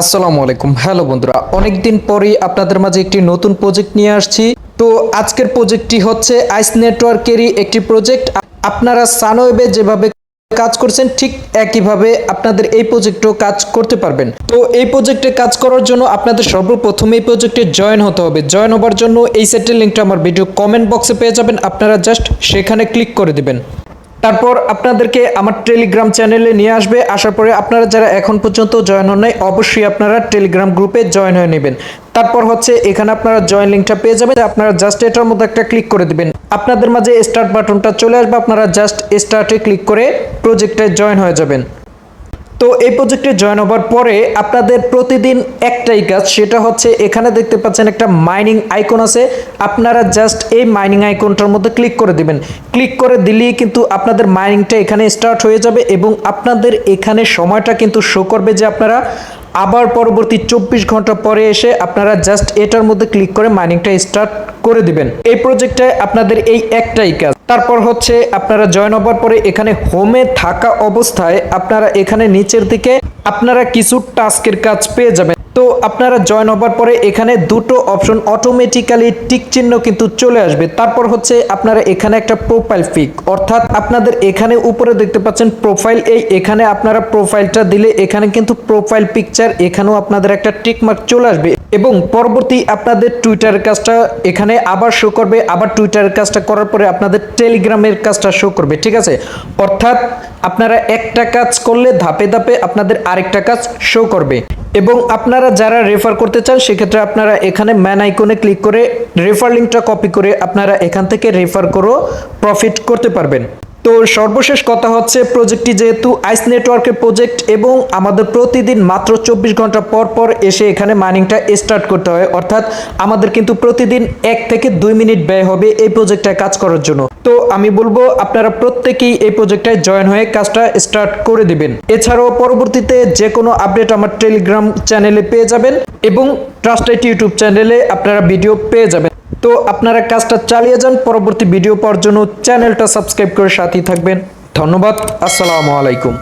আসসালামু আলাইকুম। হ্যালো বন্ধুরা, অনেকদিন পরেই আপনাদের মাঝে একটি নতুন প্রজেক্ট নিয়ে আসছি। তো আজকের প্রজেক্টটি হচ্ছে আইস নেটওয়ার্কেরই একটি প্রজেক্ট আপনারা সানওয়েবে যেভাবে কাজ করছেন, ঠিক একইভাবে আপনাদের এই প্রজেক্টও কাজ করতে পারবেন। তো এই প্রজেক্টে কাজ করার জন্য আপনাদের সর্বপ্রথম এই প্রজেক্টে জয়েন হতে হবে। জয়েন হবার জন্য এই সেটের লিঙ্কটা আমার ভিডিও কমেন্ট বক্সে পেয়ে যাবেন। আপনারা জাস্ট সেখানে ক্লিক করে দিবেন। তারপর আপনাদেরকে আমার টেলিগ্রাম চ্যানেলে নিয়ে আসবে। আসার পরে আপনারা যারা এখন পর্যন্ত জয়েন হন নাই, অবশ্যই আপনারা টেলিগ্রাম গ্রুপে জয়েন হয়ে নেবেন। তারপর হচ্ছে এখানে আপনারা জয়েন লিঙ্কটা পেয়ে যাবেন। আপনারা জাস্ট এটার মধ্যে একটা ক্লিক করে দেবেন। আপনাদের মাঝে স্টার্ট বাটনটা চলে আসবে। আপনারা জাস্ট স্টার্টে ক্লিক করে প্রজেক্টে জয়েন হয়ে যাবেন। তো এই প্রজেক্টে জয়েন হবার পরে আপনাদের প্রতিদিন একটাই কাজ, সেটা হচ্ছে এখানে দেখতে পাচ্ছেন একটা মাইনিং আইকন আছে। আপনারা জাস্ট এই মাইনিং আইকনটার মধ্যে ক্লিক করে দিবেন। ক্লিক করে দিলেই কিন্তু আপনাদের মাইনিংটা এখানে স্টার্ট হয়ে যাবে এবং আপনাদের এখানে সময়টা কিন্তু শো করবে যে আপনারা আবার পরবর্তী চব্বিশ ঘণ্টা পরে এসে আপনারা জাস্ট এটার মধ্যে ক্লিক করে মাইনিংটা স্টার্ট করে দিবেন। এই প্রজেক্টে আপনাদের এই একটাই কাজ। তারপর হচ্ছে আপনারা জয়েন হবার পরে এখানে হোমে থাকা অবস্থায় আপনারা এখানে নিচের দিকে আপনারা কিছু টাস্কের কাজ পেয়ে যাবেন। তো আপনারা জয়েন হবার পরে এখানে দুটো অপশন অটোমেটিক্যালি টিক চিহ্ন কিন্তু চলে আসবে। তারপর হচ্ছে আপনারা এখানে একটা প্রোফাইল পিক অর্থাৎ আপনাদের এখানে উপরে দেখতে পাচ্ছেন প্রোফাইল এই এখানে আপনারা প্রোফাইলটা দিলে এখানে কিন্তু প্রোফাইল পিকচার এখানেও আপনাদের একটা টিক মার্ক চলে আসবে। এবং পরবর্তী আপনাদের টুইটারের কাজটা এখানে আবার শো করবে, আবার টুইটার কাজটা করার পরে আপনাদের টেলিগ্রামের কাজটা শো করবে, ঠিক আছে? অর্থাৎ আপনারা একটা কাজ করলে ধাপে ধাপে আপনাদের আরেকটা কাজ শো করবে। এবং আপনারা যারা রেফার করতে চান, সেক্ষেত্রে আপনারা এখানে ম্যান আইকনে ক্লিক করে রেফার লিঙ্কটা কপি করে আপনারা এখান থেকে রেফার করেও প্রফিট করতে পারবেন। তো সর্বশেষ কথা হচ্ছে প্রজেক্টটি যেহেতু আইস নেটওয়ার্কের প্রজেক্ট এবং আমাদের প্রতিদিন মাত্র চব্বিশ ঘণ্টা পর পর এসে এখানে মাইনিংটা স্টার্ট করতে হয়। অর্থাৎ আমাদের কিন্তু প্রতিদিন এক থেকে দুই মিনিট ব্যয় হবে এই প্রজেক্টটায় কাজ করার জন্য। তো আমি বলব, আপনারা প্রত্যেকেই এই প্রজেক্টটায় জয়েন হয়ে কাজটা স্টার্ট করে দিবেন। এছাড়াও পরবর্তীতে যে কোনো আপডেট আমার টেলিগ্রাম চ্যানেলে পেয়ে যাবেন এবং ট্রাস্টেড ইউটিউব চ্যানেলে আপনারা ভিডিও পেয়ে যাবেন। তো আপনারা কাজটা চালিয়ে যান। পরবর্তী ভিডিও পাওয়ার জন্য চ্যানেলটা সাবস্ক্রাইব করে সাথেই থাকবেন। ধন্যবাদ। আসসালামু আলাইকুম।